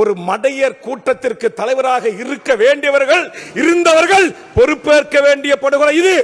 ஒரு மடையர் கூட்டத்திற்கு தலைவராக இருக்க வேண்டியவர்கள் இருந்தவர்கள் பொறுப்பேற்க வேண்டிய படுகொலை இது.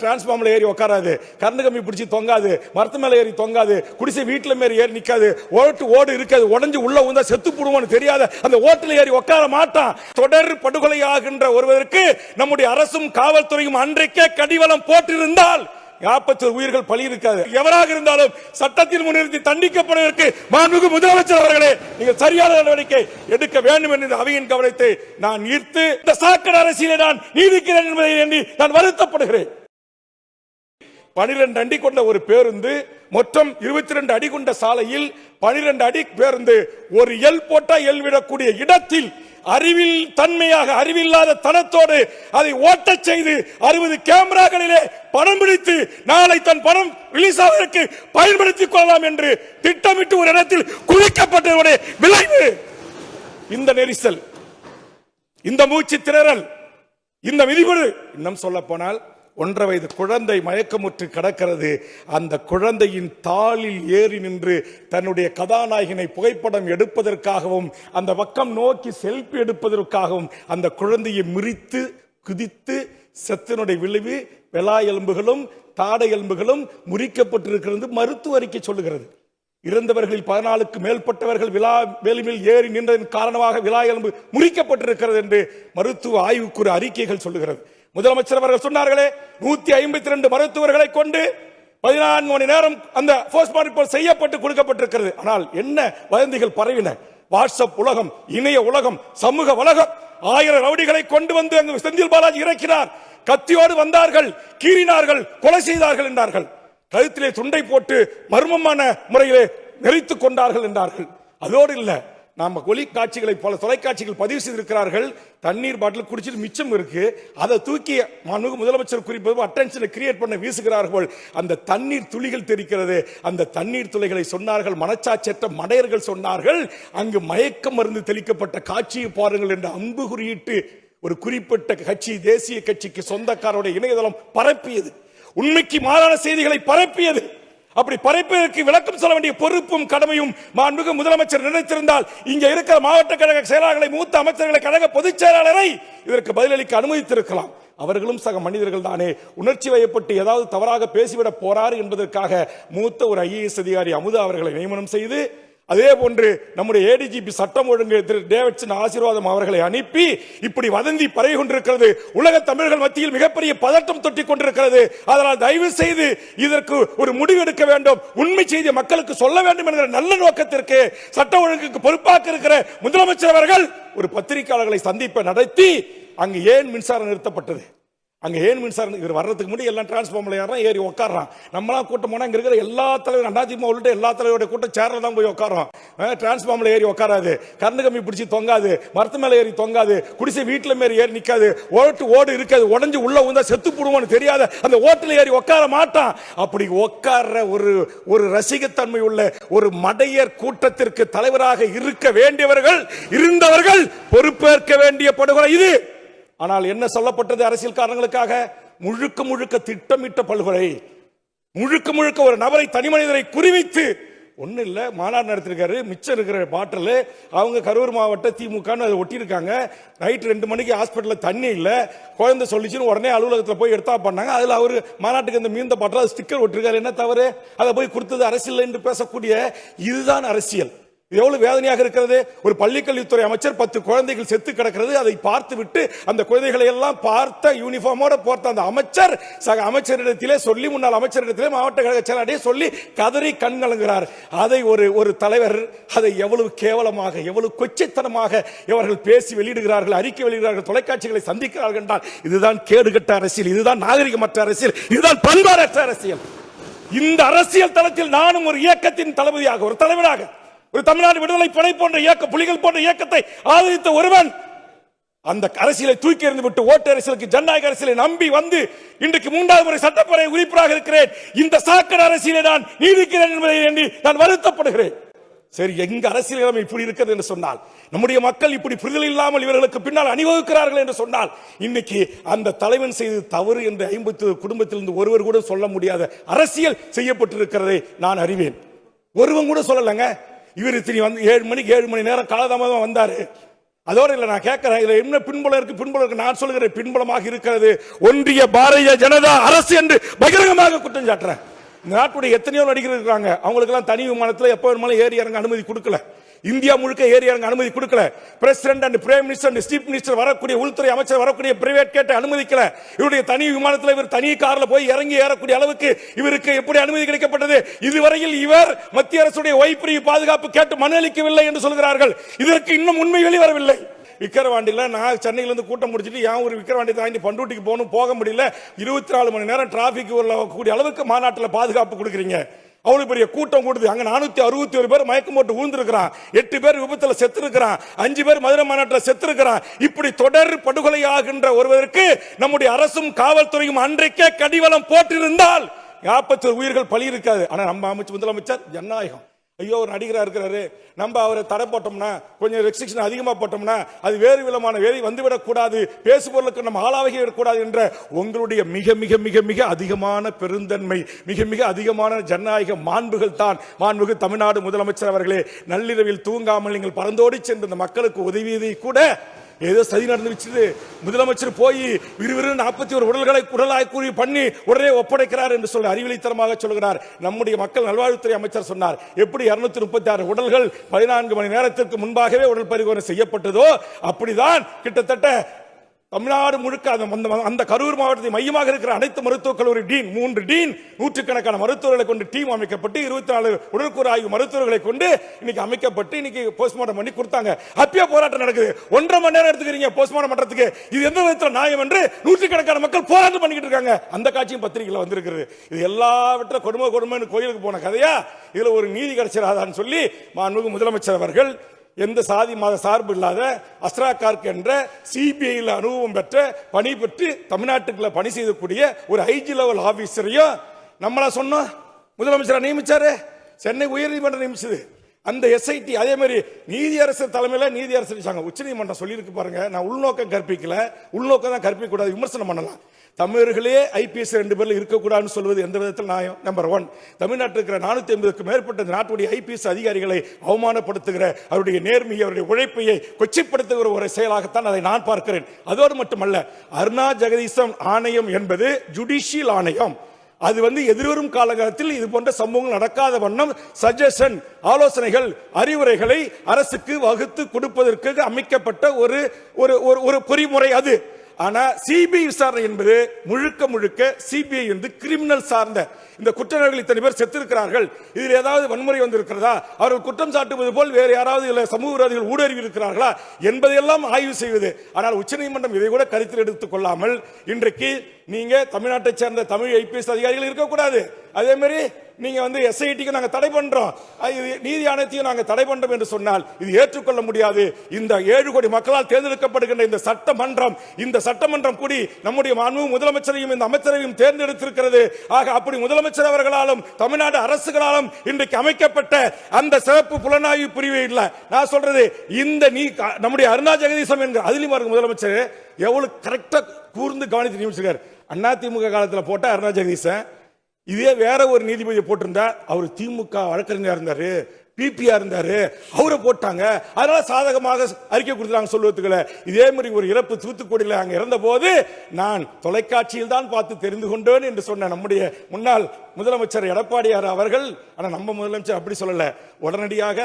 டிரான்ஸ்ஃபார்மர்ல ஏறி உட்காராது கரண்ட் கம்பி பிடிச்சி தொங்காது. மரத்து மேலே ஏறி தொங்காது. குடிசை வீட்டில் மேலே ஏறி நிற்காது ஓட்டு ஓடு இருக்காது. உடஞ்சு உள்ள உந்தா செத்து போடுவோம்னு தெரியாத அந்த ஓட்டில் ஏறி உட்கார மாட்டான். தொடர் படுகொலை ஆகின்ற ஒருவருக்கு நம்முடைய அரசும் காவல்துறையும் அன்றைக்கே கடிவளம் போட்டிருந்தால் நாற்பத்தி உயிர்கள் பலி இருக்காது எவராக இருந்தாலும் சட்டத்தில் முன்னிறுத்தி தண்டிக்கப்படுவதற்கு மாண்புமிகு முதலமைச்சர் அவர்களே நீங்கள் சரியான நடவடிக்கை எடுக்க வேண்டும் என்று அவையின் கவனத்தை நான் ஈர்த்து இந்த சாக்கடை அரசியலை நான் நீடிக்கிறேன் என்பதை எண்ணி நான் வருத்தப்படுகிறேன். பனிரெண்டு அடி கொண்ட ஒரு பேருந்து மொத்தம் இருபத்தி ரெண்டு அடி கொண்ட சாலையில் பனிரெண்டு அடி பேருந்து ஒரு எல் போட்டா எல் விடக்கூடிய இடத்தில் அறிவில் தன்மையாக அறிவில்லாத தனத்தோடு அதை ஓட்டச் செய்து அறுபது கேமராக்களிலே படம் பிடித்து நாளை தன் படம் ரிலீஸ் ஆவதற்கு பயன்படுத்திக் கொள்ளலாம் என்று திட்டமிட்டு ஒரு இடத்தில் குவிக்கப்பட்டதனுடைய விளைவு. இந்த நெரிசல் இந்த மூச்சு திணறல் இந்த விதிமுறை. இன்னும் சொல்ல போனால் ஒன்றரை வயது குழந்தை மயக்கமுற்று கிடக்கிறது. அந்த குழந்தையின் தாளில் ஏறி நின்று தன்னுடைய கதாநாயகனை புகைப்படம் எடுப்பதற்காகவும் அந்த பக்கம் நோக்கி செல்ஃபி எடுப்பதற்காகவும் அந்த குழந்தையை மிரித்து குதித்து செத்தினுடைய விளைவு வெளா எலும்புகளும் தாடை எலும்புகளும் முறிக்கப்பட்டிருக்கிறது மருத்துவ அறிக்கை சொல்லுகிறது. இறந்தவர்களில் பதினாலுக்கு மேற்பட்டவர்கள் விழா வேலுமில் ஏறி நின்றதன் காரணமாக விழா எலும்பு முறிக்கப்பட்டிருக்கிறது என்று மருத்துவ ஆய்வுக்குறு அறிக்கைகள் சொல்லுகிறது. முதலமைச்சர் அவர்கள் சொன்னார்களே நூத்தி ஐம்பத்தி ரெண்டு மருத்துவர்களை கொண்டு பதினான்கு மணி நேரம் அந்த போஸ்ட்மார்டம் ரிப்போர்ட் செய்யப்பட்டு கொடுக்கப்பட்டிருக்கிறது. ஆனால் என்ன வதந்திகள் பரவின? வாட்ஸ்அப் உலகம் இணைய உலகம் சமூக உலகம் ஆயிரம் ரவுடிகளை கொண்டு வந்து அங்கு செந்தில் பாலாஜி இறக்கினார். கத்தியோடு வந்தார்கள் கீறினார்கள் கொலை செய்தார்கள் என்றார்கள். கழுத்திலே துண்டை போட்டு மர்மமான முறையிலே நெறித்துக் கொண்டார்கள் என்றார்கள். அதோடு இல்லை நாம ஒலி காட்சிகளை பல தொலைக்காட்சிகள் பதிவு செய்திருக்கிறார்கள். தண்ணீர் பாட்டில் குடிச்சிட்டு மிச்சம் இருக்கு. அதை தூக்கி மனு முதலமைச்சர் குறிப்பது அட்டென்ஷனை கிரியேட் பண்ண வீசுகிறார்கள். அந்த தண்ணீர் துளிகள் தெரிக்கிறது அந்த தண்ணீர் துளிகளை சொன்னார்கள். மனச்சாச்சற்ற மடையர்கள் சொன்னார்கள். அங்கு மயக்க மருந்து தெளிக்கப்பட்ட காட்சியை பாருங்கள் என்று அம்பு குறியிட்டு ஒரு குறிப்பிட்ட கட்சி தேசிய கட்சிக்கு சொந்தக்காரருடைய இணையதளம் பரப்பியது. உண்மைக்கு மாறான செய்திகளை பரப்பியது. அப்படி பரப்பியதற்கு விளக்கம் சொல்ல வேண்டிய பொறுப்பும் கடமையும் மாண்புமிகு முதலமைச்சர் நினைத்திருந்தால் இங்க இருக்கிற மாவட்ட கழக செயலாளர்களை மூத்த அமைச்சர்களை கழக பொதுச் செயலாளரை இதற்கு பதிலளிக்க அனுமதித்திருக்கலாம். அவர்களும் சக மனிதர்கள் தானே. உணர்ச்சி வயப்பட்டு ஏதாவது தவறாக பேசிவிட போறாரு என்பதற்காக மூத்த ஒரு ஐஏஎஸ் அதிகாரி அமுதா அவர்களை நியமனம் செய்து அதே போன்று நம்முடைய ஏடிஜிபி சட்டம் ஒழுங்கு திரு டேவிட்சன் ஆசீர்வாதம் அவர்களை அனுப்பி இப்படி வதந்தி பரவி கொண்டிருக்கிறது. உலக தமிழர்கள் மத்தியில் மிகப்பெரிய பதட்டம் தொட்டி கொண்டிருக்கிறது. அதனால் தயவு செய்து இதற்கு ஒரு முடிவு எடுக்க வேண்டும். உண்மை செய்தி மக்களுக்கு சொல்ல வேண்டும் என்கிற நல்ல நோக்கத்திற்கு சட்ட ஒழுங்குக்கு பொறுப்பாக இருக்கிற முதலமைச்சர் அவர்கள் ஒரு பத்திரிகையாளர்களை சந்திப்பை நடத்தி அங்கு ஏன் மின்சாரம் நிறுத்தப்பட்டது? அங்கே ஏன் மின்சாரம் இவர் வர்றதுக்கு முன்னாடி எல்லாம் டிரான்ஸ்ஃபார்மில் ஏறான் ஏறி உட்காடுறான் நம்மளாம் கூட்டம் போனால் இங்கே இருக்கிற எல்லா தலைவர் அதிமுக உள்ளிட்ட எல்லா தலைவருடைய கூட்டம் சேரில் தான் போய் உட்காரோம் டிரான்ஸ்ஃபார்மில் ஏறி உட்காராது கரண்ட் கம்பி பிடிச்சி தொங்காது. மரத்து மேலே ஏறி தொங்காது. குடிசை வீட்டில் மாரி ஏறி நிற்காது ஓட்டு ஓடு இருக்காது. உடஞ்சு உள்ள உந்தா செத்து போடுவோம்னு தெரியாத அந்த ஓட்டில் ஏறி உட்கார மாட்டான். அப்படி உட்கார்ற ஒரு ஒரு ரசிகத்தன்மை உள்ள ஒரு மடையர் கூட்டத்திற்கு தலைவராக இருக்க வேண்டியவர்கள் இருந்தவர்கள் பொறுப்பேற்க வேண்டிய படுகொலை இது. ஆனால் என்ன சொல்லப்பட்டது அரசியல் காரணங்களுக்காக? முழுக்க முழுக்க திட்டமிட்ட பல்கொலை. முழுக்க முழுக்க ஒரு நபரை தனி மனிதரை குறிவைத்து. ஒன்றும் இல்லை மாநாடு நடத்திருக்காரு மிச்சம் இருக்கிற பாட்டில். அவங்க கரூர் மாவட்ட திமுகன்னு அதை ஒட்டியிருக்காங்க. நைட் ரெண்டு மணிக்கு ஹாஸ்பிட்டலில் தண்ணி இல்லை. குழந்தை சொல்லிச்சுன்னு உடனே அலுவலகத்தில் போய் எடுத்தா பண்ணாங்க. அதில் அவர் மாநாட்டுக்கு இந்த மீந்த பாட்டில் ஸ்டிக்கர் ஒட்டிருக்காரு. என்ன தவறு? அதை போய் கொடுத்தது அரசியல் என்று பேசக்கூடிய இதுதான் அரசியல். இது எவ்வளவு வேதனையாக இருக்கிறது? ஒரு பள்ளிக்கல்வித்துறை அமைச்சர் பத்து குழந்தைகள் செத்து கிடக்கிறது. அதை பார்த்து விட்டு அந்த குழந்தைகளை எல்லாம் பார்த்த யூனிஃபார்மோட போர்த்த அந்த அமைச்சர் சக அமைச்சரிடத்திலே சொல்லி முன்னாள் அமைச்சரிடத்திலே மாவட்ட கழக செயலாளரே சொல்லி கதறி கண்கலங்குகிறார் அதை ஒரு ஒரு தலைவர் அதை எவ்வளவு கேவலமாக எவ்வளவு கொச்சைத்தனமாக இவர்கள் பேசி வெளியிடுகிறார்கள் அறிக்கை வெளியிடுகிறார்கள் தொலைக்காட்சிகளை சந்திக்கிறார்கள் என்றால் இதுதான் கேடுகட்ட அரசியல் இதுதான் நாகரிகமற்ற அரசியல் இதுதான் பண்பாடற்ற அரசியல். இந்த அரசியல் தளத்தில் நானும் ஒரு இயக்கத்தின் தளபதியாக ஒரு தலைவராக ஒரு தமிழ்நாடு விடுதலை படை போன்ற இயக்க புலிகள் போன்ற இயக்கத்தை ஆதரித்த ஒருவன் அந்த அரசியலை தூக்கி எறிந்து விட்டு ஓட்டு அரசியலுக்கு ஜனநாயக அரசியலை நம்பி வந்து இன்றைக்கு மூன்றாவது முறை சட்டப்பேரவை உறுப்பினராக இருக்கிறேன். இந்த சாக்கடை அரசியலை நான் நீடிக்கிறேன் என்பதை எண்ணி நான் வருத்தப்படுகிறேன். சரி எங்க அரசியல் நிலைமை இப்படி இருக்கிறது என்று சொன்னால் நம்முடைய மக்கள் இப்படி புரிதல் இல்லாமல் இவர்களுக்கு பின்னால் அணிவகுக்கிறார்கள் என்று சொன்னால் இன்னைக்கு அந்த தலைவன் செய்தது தவறு என்று ஐம்பத்து குடும்பத்திலிருந்து ஒருவர் கூட சொல்ல முடியாத அரசியல் செய்யப்பட்டிருக்கிறதை நான் அறிவேன். ஒருவன் கூட சொல்லலைங்க. இவர் இத்தனி வந்து ஏழு மணிக்கு ஏழு மணி நேரம் காலதாமதமாக வந்தார். அதோட இல்லை நான் கேட்கிறேன் இதில் என்ன பின்புலம் இருக்கு? பின்புலம் இருக்கு. நான் சொல்கிறேன் பின்புலமாக இருக்கிறது ஒன்றிய பாரதிய ஜனதா அரசு என்று பகிரங்கமாக குற்றம் சாட்டுறேன். நாட்டுடைய எத்தனையோ நடிகர்கள் இருக்காங்க. அவங்களுக்கெல்லாம் தனி விமானத்தில் எப்போ வேணுமாலும் ஏறி இறங்க அனுமதி கொடுக்கல. இந்தியா முழுக்க ஏறி இறங்க அனுமதி கொடுக்கல. President and prime minister and chief minister வரக்கூடிய உள்துறை அமைச்சர் வரக்கூடிய பிரைவேட் கேட்டை அனுமதிக்கல. இவருடைய தனி விமானத்தில் இவர் தனி கார்ல போய் இறங்கி ஏறக்கூடிய அளவுக்கு இவருக்கு எப்படி அனுமதி கிடைக்கப்பட்டது? இதுவரையில் இவர் மத்திய அரசுடைய ஒய்பிரிவு பாதுகாப்பு கேட்டு மனு என்று சொல்கிறார்கள். இதற்கு இன்னும் உண்மை வெளிவரவில்லை. விக்கிரவாண்டியில் நான் சென்னையில இருந்து கூட்டம் முடிச்சுட்டு ஏன் ஒரு விக்கிரவாண்டி தாண்டி பண்டூட்டிக்கு போகணும் போக முடியல. இருபத்தி நாலு மணி நேரம் டிராபிக் கூடிய அளவுக்கு மாநாட்டில் பாதுகாப்பு கொடுக்குறீங்க. அவ்வளவு பெரிய கூட்டம் கூடுது. அங்க நானூத்தி அறுபத்தி ஒரு பேர் மயக்கம் போட்டு விழுந்திருக்கிறான். எட்டு பேர் விபத்துல செத்து இருக்கிறான் அஞ்சு பேர் மதுரை மாநாட்டில் செத்து இருக்கிறான் இப்படி தொடர் படுகொலை ஆகின்ற ஒருவருக்கு நம்முடைய அரசும் காவல்துறையும் அன்றைக்கே கடிவளம் போட்டிருந்தால் நாற்பத்தி உயிர்கள் பலி இருக்காது ஆனா நம்ம அமைச்சர் முதலமைச்சர் ஜனநாயகம். ஐயோ ஒரு நடிகராக இருக்கிறாரு. நம்ம அவரை தடை போட்டோம்னா கொஞ்சம் ரெஸ்ட்ரிக்ஷன் அதிகமாக போட்டோம்னா அது வேறு விதமான வேலை வந்துவிடக்கூடாது பேசுபொருளுக்கு நம்ம ஆளாகி விடக்கூடாது என்ற உங்களுடைய மிக மிக மிக மிக அதிகமான பெருந்தன்மை மிக மிக அதிகமான ஜனநாயக மாண்புகள் தான் மாண்புகு தமிழ்நாடு முதலமைச்சர் அவர்களே. நள்ளிரவில் தூங்காமல் நீங்கள் பறந்தோடி சென்று இந்த மக்களுக்கு உதவியதை கூட ஏதோ சதி நடந்துச்சு முதலமைச்சர் போய் விறுவிறு நாற்பத்தி ஒரு உடல்களை உடலாய் கூறி பண்ணி உடனே ஒப்படைக்கிறார் என்று சொல்லி அறிவிலித்தனமாக சொல்கிறார். நம்முடைய மக்கள் நல்வாழ்வுத்துறை அமைச்சர் சொன்னார். எப்படி இருநூத்தி முப்பத்தி ஆறு உடல்கள் பதினான்கு மணி நேரத்திற்கு முன்பாகவே உடல் பரிகோணம் செய்யப்பட்டதோ அப்படிதான் கிட்டத்தட்ட தமிழ்நாடு முழுக்க அந்த அந்த- அந்த கரூர் மாவட்டத்தை மையமாக இருக்கிற அனைத்து மருத்துவக் கல்லூரி டீன் மூன்று டீன் நூற்றுக்கணக்கான மருத்துவர்களை கொண்டு டீம் அமைக்கப்பட்டு இருபத்தி நாலு உடற்கூறு ஆய்வு மருத்துவர்களை கொண்டு இன்னைக்கு அமைக்கப்பட்டு இன்னைக்கு போஸ்ட்மார்ட்டம் பண்ணி கொடுத்தாங்க. அப்பயே போராட்டம் நடக்குது. ஒன்றரை மணி நேரம் எடுத்துக்கிறீங்க போஸ்ட்மார்ட்டம் பண்றதுக்கு. இது எந்த விதத்தில் நியாயம் என்று நூற்றுக்கணக்கான மக்கள் போராட்டம் பண்ணிக்கிட்டு இருக்காங்க. அந்த காட்சியும் பத்திரிகையில் வந்திருக்கிறது. இது எல்லாவற்றிலும் கொடுமை கொடுமைன்னு கோயிலுக்கு போன கதையா? இதுல ஒரு நீதி கிடைச்சிடாதான்னு சொல்லி மாண்புமிகு முதலமைச்சர் அவர்கள் எந்த சாதி மத சார்பு இல்லாத அஸ்ரா கார்க் என்ற சிபிஐயில் அனுபவம் பெற்ற பணி பெற்று தமிழ்நாட்டுக்குள்ள பணி செய்யக்கூடிய ஒரு ஐஜி லெவல் ஆபீசரையும் நம்மளா சொன்னோம். முதலமைச்சரை நியமிச்சாரு. சென்னை உயர்நீதிமன்றம் நியமிச்சது. அந்த எஸ்ஐடி அதே மாதிரி நீதியரசர் தலைமையில் நீதியரசர் உச்சநீதிமன்றம் சொல்லியிருக்கு பாருங்க. நான் உள்நோக்கம் கற்பிக்கல. உள்நோக்கம் தான் கற்பிக்க கூடாது விமர்சனம் பண்ணலாம். தமிழர்களே ஐபிஎஸ் ரெண்டு பேரில் இருக்கக்கூடாதுன்னு சொல்வது எந்த விதத்தில் நியாயம்? நம்பர் ஒன் தமிழ்நாட்டில் இருக்கிற நானூற்றி ஐம்பதுக்கு மேற்பட்ட இந்த நாட்டுடைய ஐபிஎஸ் அதிகாரிகளை அவமானப்படுத்துகிற அவருடைய நேர்மையை அவருடைய உழைப்பையை கொச்சிப்படுத்துகிற ஒரு செயலாகத்தான் அதை நான் பார்க்கிறேன். அதோடு மட்டுமல்ல அருணா ஜெகதீசம் ஆணையம் என்பது ஜுடிஷியல் ஆணையம். அது வந்து எதிர்வரும் காலகட்டத்தில் இது போன்ற சம்பவங்கள் நடக்காத வண்ணம் சஜஷன் ஆலோசனைகள் அறிவுரைகளை அரசுக்கு வகுத்து கொடுப்பதற்கு அமைக்கப்பட்ட ஒரு ஒரு ஒரு- ஒரு பொறிமுறை அது. ஆனா சிபிஐ விசாரணை என்பது முழுக்க முழுக்க சிபிஐ வந்து கிரிமினல் சார்ந்த. இந்த குற்றவாளிகள் இத்தனை பேர் செத்திருக்கிறார்கள். இதில் ஏதாவது வன்முறை வந்திருக்கிறதா? அவர்கள் குற்றம் சாட்டுவது போல் வேறு யாராவது இல்லை சமூக விரோதிகள் ஊடுருவி இருக்கிறார்களா என்பதையெல்லாம் ஆய்வு செய்வது. ஆனால் உச்சநீதிமன்றம் இதை கூட கருத்தில் எடுத்துக் கொள்ளாமல் இன்றைக்கு நீங்க தமிழ்நாட்டை சேர்ந்த தமிழ் ஐபிஎஸ் அதிகாரிகள் இருக்கக்கூடாது. அதே மாதிரி நீங்கள் வந்து எஸ்ஐடிக்கு நாங்கள் தடை பண்ணுறோம் இது நீதி ஆணையத்தையும் நாங்கள் தடை பண்ணுறோம் என்று சொன்னால் இது ஏற்றுக்கொள்ள முடியாது. இந்த ஏழு கோடி மக்களால் தேர்ந்தெடுக்கப்படுகின்ற இந்த சட்டமன்றம் இந்த சட்டமன்றம் கூடி நம்முடைய மாண்பு முதலமைச்சரையும் இந்த அமைச்சரையும் தேர்ந்தெடுத்திருக்கிறது. ஆக அப்படி முதலமைச்சர் அவர்களாலும் தமிழ்நாடு அரசுகளாலும் இன்றைக்கு அமைக்கப்பட்ட அந்த சிறப்பு புலனாய்வு பிரிவு இல்லை. நான் சொல்றது இந்த நீ நம்முடைய அருணா ஜெகதீசம் என்கிற அதிலும் முதலமைச்சர் எவ்வளவு கரெக்டாக கூர்ந்து கவனித்து நியமிச்சிருக்காரு. அதிமுக காலத்தில் போட்ட அருணா ஜெகதீசன் இதே வேற ஒரு நீதிபதியை போட்டிருந்தா அவர் திமுக வழக்கறிஞராக இருந்தார் பிபியா இருந்தாரு அவரை போட்டாங்க. அதனால சாதகமாக அறிக்கை கொடுத்தாங்க சொல்வதுக்குள்ள இதே மாதிரி ஒரு இறப்பு தூத்துக்குடியில் அங்க இருந்தபோது நான் தொலைக்காட்சியில் தான் பார்த்து தெரிந்து கொண்டேன் என்று சொன்ன நம்முடைய முன்னாள் முதலமைச்சர் எடப்பாடியார் அவர்கள் ஆனால் நம்ம முதலமைச்சர் அப்படி சொல்லலை. உடனடியாக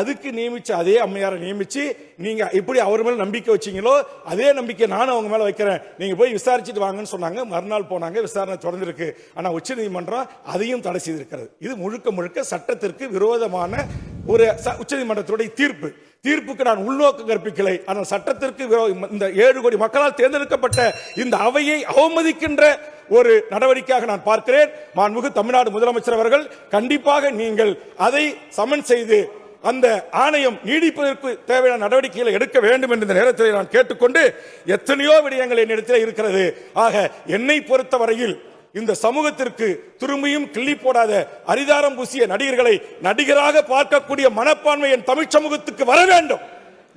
அதுக்கு நியமிச்ச அதே அம்மையாரை நியமித்து நீங்கள் எப்படி அவர் மேலே நம்பிக்கை வச்சிங்களோ அதே நம்பிக்கை நானும் அவங்க மேலே வைக்கிறேன். நீங்கள் போய் விசாரிச்சுட்டு வாங்கன்னு சொன்னாங்க. மறுநாள் போனாங்க. விசாரணை தொடர்ந்துருக்கு. ஆனால் உச்சநீதிமன்றம் அதையும் தடை செய்திருக்கிறது. இது முழுக்க முழுக்க சட்டத்திற்கு விரோதமான ஒரு ச- உச்சநீதிமன்றத்துடைய தீர்ப்பு. தீர்ப்புக்கு நான் உள்நோக்கம் கற்பிக்கலை. ஆனால் சட்டத்திற்கு இந்த ஏழு கோடி மக்களால் தேர்ந்தெடுக்கப்பட்ட இந்த அவையை அவமதிக்கின்ற ஒரு நடவடிக்கையாக நான் பார்க்கிறேன். மாண்புமிகு தமிழ்நாடு முதலமைச்சர் அவர்கள் கண்டிப்பாக நீங்கள் அதை சமன் செய்து அந்த ஆணையம் நீடிப்பதற்கு தேவையான நடவடிக்கைகளை எடுக்க வேண்டும் என்ற நேரத்தில் நான் கேட்டுக்கொண்டு எத்தனையோ விடயங்கள் என்னிடத்தில் இருக்கிறது. ஆக என்னை பொறுத்தவரையில் இந்த சமூகத்திற்கு திரும்பியும் கிள்ளி போடாத அரிதாரம் பூசிய நடிகர்களை நடிகராக பார்க்கக்கூடிய மனப்பான்மை என் தமிழ் சமூகத்துக்கு வர வேண்டும்.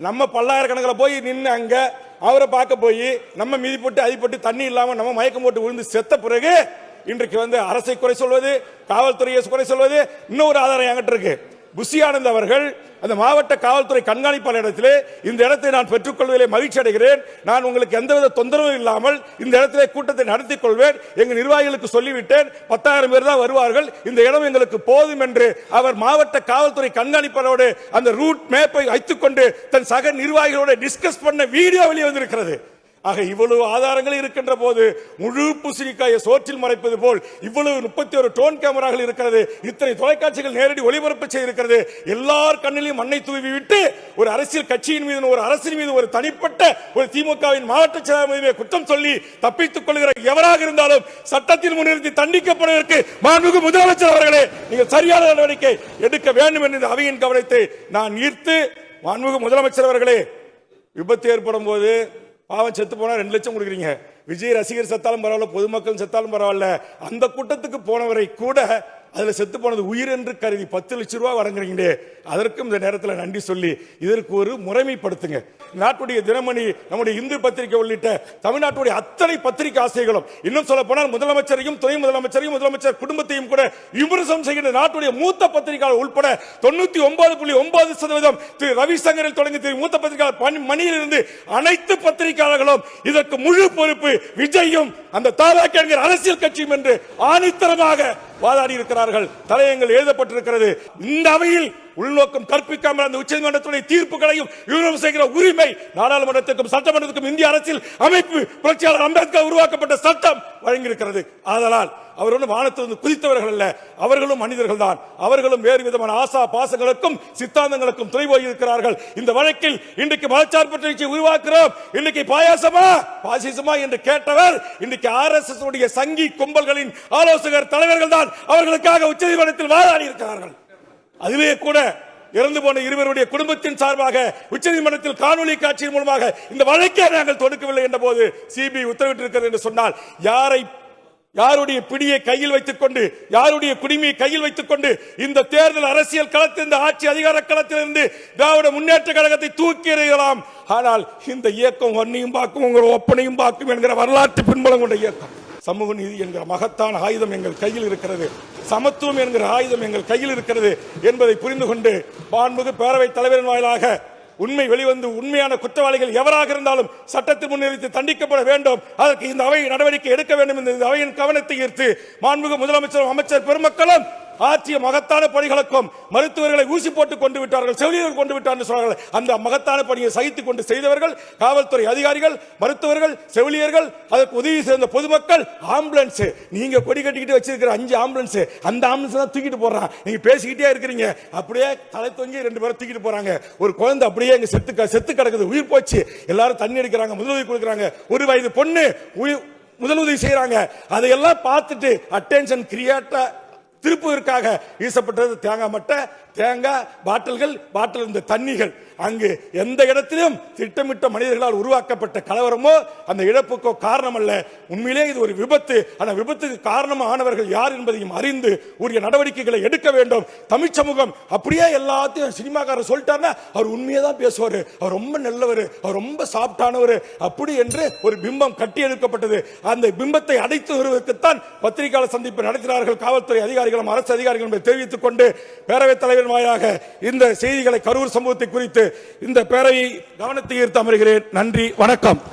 நம்ம பல்லாயிரக்கணக்கில் போய் நின்று அங்க அவரை பார்க்க போய் நம்ம மீதி போட்டு அதிப்பட்டு தண்ணி இல்லாம நம்ம மயக்கம் போட்டு விழுந்து செத்த பிறகு இன்றைக்கு வந்து அரசை குறை சொல்வது காவல்துறையை குறை சொல்வது இன்னொரு ஆதாரம் என்கிட்ட இருக்கு. புஷி அவர்கள் அந்த மாவட்ட காவல்துறை கண்காணிப்பாளர் இடத்திலே இந்த இடத்தை நான் பெற்றுக்கொள்வதிலே மகிழ்ச்சி அடைகிறேன். நான் உங்களுக்கு எந்தவித தொந்தரவும் இல்லாமல் இந்த இடத்திலே கூட்டத்தை நடத்திக் கொள்வேன் எங்கள் நிர்வாகிகளுக்கு சொல்லிவிட்டேன். பத்தாயிரம் பேர் தான் வருவார்கள். இந்த இடம் எங்களுக்கு போதும் என்று அவர் மாவட்ட காவல்துறை கண்காணிப்பாளரோடு அந்த ரூட் மேப்பை வைத்துக்கொண்டு தன் சக நிர்வாகிகளோடு டிஸ்கஸ் பண்ண வீடியோ வெளியே வந்திருக்கிறது. ஆக இவ்வளவு ஆதாரங்கள் இருக்கின்ற போது முழு பூசணிக்காயை சோற்றில் மறைப்பது போல் இவ்வளவு முப்பத்தி ஒரு டோன் கேமராக்கள் இருக்கிறது இத்தனை தொலைக்காட்சிகள் நேரடி ஒளிபரப்பு செய்திருக்கிறது எல்லார் கண்ணிலையும் மண்ணை தூவி விட்டு ஒரு அரசியல் கட்சியின் மீது ஒரு அரசின் மீது ஒரு தனிப்பட்ட ஒரு திமுகவின் மாவட்ட செயலாளர் மீது குற்றம் சொல்லி தப்பித்துக் கொள்கிற எவராக இருந்தாலும் சட்டத்தில் முன்னிறுத்தி தண்டிக்கப்படுவதற்கு மாண்புக்கு முதலமைச்சர் அவர்களே நீங்கள் சரியான நடவடிக்கை எடுக்க வேண்டும் என்ற அவையின் கவனத்தை நான் ஈர்த்து மாண்புமிகு முதலமைச்சர் அவர்களே விபத்து ஏற்படும் போது அவன் செத்து போனால் ரெண்டு லட்சம் கொடுக்குறீங்க. விஜய் ரசிகர் செத்தாலும் பரவாயில்ல பொதுமக்கள் செத்தாலும் பரவாயில்ல. அந்த கூட்டத்துக்கு போனவரை கூட அதில் செத்து போனது உயிர் என்று கருதி பத்து லட்சம் ரூபா வழங்குறீங்களே. அதற்கும் இந்த நேரத்தில் நன்றி சொல்லி இதற்கு ஒரு முறைமைப்படுத்துங்க. நாட்டுடைய தினமணி நம்முடைய இந்து பத்திரிகை உள்ளிட்ட தமிழ்நாட்டுடைய அத்தனை பத்திரிகை ஆசைகளும் இன்னும் சொல்ல போனால் முதலமைச்சரையும் துணை முதலமைச்சரையும் முதலமைச்சர் குடும்பத்தையும் கூட விமர்சனம் செய்கின்ற நாட்டுடைய மூத்த பத்திரிகையாளர் உட்பட தொண்ணூத்தி ஒன்பது புள்ளி ஒன்பது சதவீதம் திரு ரவிசங்கரில் தொடங்கி திரு மூத்த பத்திரிகையாளர் மணியிலிருந்து அனைத்து பத்திரிகையாளர்களும் இதற்கு முழு பொறுப்பு விஜயும் அந்த தாராக்க அரசியல் கட்சியும் என்று ஆணித்தரமாக வாதாடி இருக்கிறார்கள். தலையங்கள் எழுதப்பட்டிருக்கிறது. இந்த அவையில் உள்நோக்கம் கற்பிக்காமல் அந்த உச்சநீதிமன்றத்துடைய தீர்ப்புகளையும் விவரம் செய்கிற உரிமை நாடாளுமன்றத்துக்கும் சட்டமன்றத்துக்கும் இந்திய அரசியல் அமைப்பு புரட்சியாளர் அம்பேத்கர் உருவாக்கப்பட்ட சட்டம் வழங்கியிருக்கிறது. ஆதலால் அவர் ஒன்றும் வானத்திலிருந்து குதித்தவர்கள் அல்ல. அவர்களும் மனிதர்கள் தான் அவர்களும் வேறு விதமான ஆசா பாசங்களுக்கும் சித்தாந்தங்களுக்கும் துணை போயிருக்கிறார்கள் இந்த வழக்கில் இன்றைக்கு மதச்சார்பற்ற கட்சியை உருவாக்குறோம். இன்னைக்கு பாயாசமா? பாசிசமா என்று கேட்டவர் இன்னைக்கு ஆர் எஸ் எஸ் உடைய சங்கி கும்பல்களின் ஆலோசகர் தலைவர்கள் தான் அவர்களுக்காக உச்சநீதிமன்றத்தில் வாதாடி இருக்கிறார்கள். அதிலேயே கூட இறந்து போன இருவருடைய குடும்பத்தின் சார்பாக உச்சநீதிமன்றத்தில் காணொலி காட்சியின் மூலமாக இந்த வழக்கை நாங்கள் தொடுக்கவில்லை என்ற போது சிபிஐ உத்தரவிட்டிருக்கிறது என்று சொன்னால் யாரை யாருடைய பிடியை கையில் வைத்துக் கொண்டு யாருடைய குடிமையை கையில் வைத்துக் கொண்டு இந்த தேர்தல் அரசியல் களத்தில் இந்த ஆட்சி அதிகார களத்திலிருந்து திராவிட முன்னேற்ற கழகத்தை தூக்கி எறியலாம் ஆனால் இந்த இயக்கம் ஒன்னையும் பார்க்கும் உங்கள் ஒப்பனையும் பார்க்கும் என்கிற வரலாற்று பின்புலம் கொண்ட இயக்கம். சமூக நீதி என்கிற மகத்தான ஆயுதம் எங்கள் கையில் இருக்கிறது. சமத்துவம் என்கிற ஆயுதம் எங்கள் கையில் இருக்கிறது என்பதை புரிந்து கொண்டு மாண்புமிகு பேரவைத் தலைவரின் வாயிலாக உண்மை வெளிவந்து உண்மையான குற்றவாளிகள் எவராக இருந்தாலும் சட்டத்தை முன்னிறுத்தி தண்டிக்கப்பட வேண்டும். அதற்கு இந்த அவை நடவடிக்கை எடுக்க வேண்டும். என்ற இந்த அவையின் கவனத்தை ஈர்த்து மாண்புக முதலமைச்சரும் அமைச்சர் பெருமக்களும் ஆற்றிய மகத்தான பணிகளுக்கும் மருத்துவர்களை ஊசி போட்டு கொண்டு விட்டார்கள் செவிலியர்கள் கொண்டு விட்டார்கள் சொன்னார்கள். அந்த மகத்தான பணியை சகித்துக் கொண்டு செய்தவர்கள் காவல்துறை அதிகாரிகள் மருத்துவர்கள் செவிலியர்கள் அதற்கு உதவி செய்த பொதுமக்கள் ஆம்புலன்ஸ். நீங்க கொடி கட்டிக்கிட்டு வச்சிருக்கிற அஞ்சு ஆம்புலன்ஸ் அந்த ஆம்புலன்ஸ் தான் தூக்கிட்டு போறான். நீங்க பேசிக்கிட்டே இருக்கிறீங்க. அப்படியே தலை தொங்கி ரெண்டு பேரும் தூக்கிட்டு போறாங்க. ஒரு குழந்தை அப்படியே இங்க செத்து க- செத்து கிடக்குது உயிர் போச்சு. எல்லாரும் தண்ணி அடிக்கிறாங்க முதலுதவி கொடுக்குறாங்க. ஒரு வயது பொண்ணு உயிர் முதலுதவி செய்யறாங்க அதையெல்லாம் பார்த்துட்டு அட்டென்ஷன் கிரியேட்டா திருப்புவதற்காக வீசப்பட்டது தேங்காய் மட்டை தேங்காய் பாட்டில்கள் பாட்டில் இருந்த தண்ணிகள். அங்கு எந்த இடத்திலும் திட்டமிட்ட மனிதர்களால் உருவாக்கப்பட்ட கலவரமோ அந்த இழப்புக்கோ காரணம் அல்ல உண்மையிலே இது ஒரு விபத்து. அந்த விபத்துக்கு காரணமானவர்கள் யார் என்பதையும் அறிந்து உரிய நடவடிக்கைகளை எடுக்க வேண்டும். தமிழ் சமூகம் அப்படியே எல்லாத்தையும் சினிமாக்காரர் சொல்லிட்டாருன்னா அவர் உண்மையை தான் பேசுவார். அவர் ரொம்ப நல்லவர். அவர் ரொம்ப சாப்பிட்டானவர். அப்படி என்று ஒரு பிம்பம் கட்டி எழுக்கப்பட்டது அந்த பிம்பத்தை அடைத்து வருவதற்குத்தான் பத்திரிகையாளர் சந்திப்பு நடத்தினார்கள். காவல்துறை அதிகாரிகளும் அரசு அதிகாரிகளும் தெரிவித்துக் கொண்டு பேரவைத் தலைவர் வாயாக இந்த செய்திகளை கரூர் சம்பவத்தை குறித்து இந்த பேரவையை கவனத்தை ஈர்த்து அமர்கிறேன். நன்றி வணக்கம்.